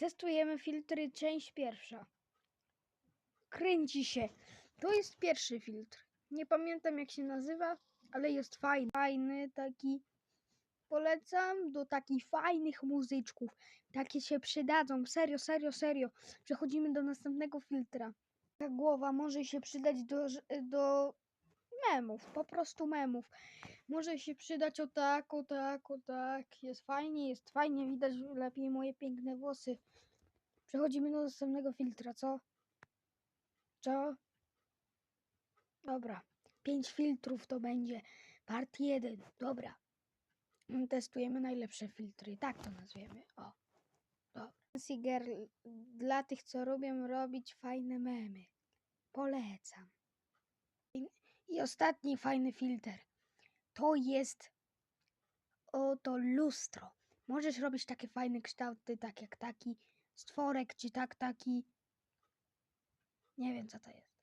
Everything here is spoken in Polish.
Testujemy filtry, część pierwsza. Kręci się. To jest pierwszy filtr. Nie pamiętam jak się nazywa, ale jest fajny. Fajny, taki. Polecam do takich fajnych muzyczków. Takie się przydadzą. Serio, serio, serio. Przechodzimy do następnego filtra. Ta głowa może się przydać do, do memów, po prostu memów. Może się przydać o tak, o tak, o tak. Jest fajnie, jest fajnie, widać lepiej moje piękne włosy. Przechodzimy do następnego filtra, co? Co? Dobra. Pięć filtrów to będzie. Part jeden. Dobra. Testujemy najlepsze filtry. Tak to nazwiemy. O. Dobra. Girl dla tych, co lubią robić fajne memy. Polecam. Ostatni fajny filtr. To jest oto lustro. Możesz robić takie fajne kształty, tak jak taki stworek, czy tak taki. Nie wiem co to jest.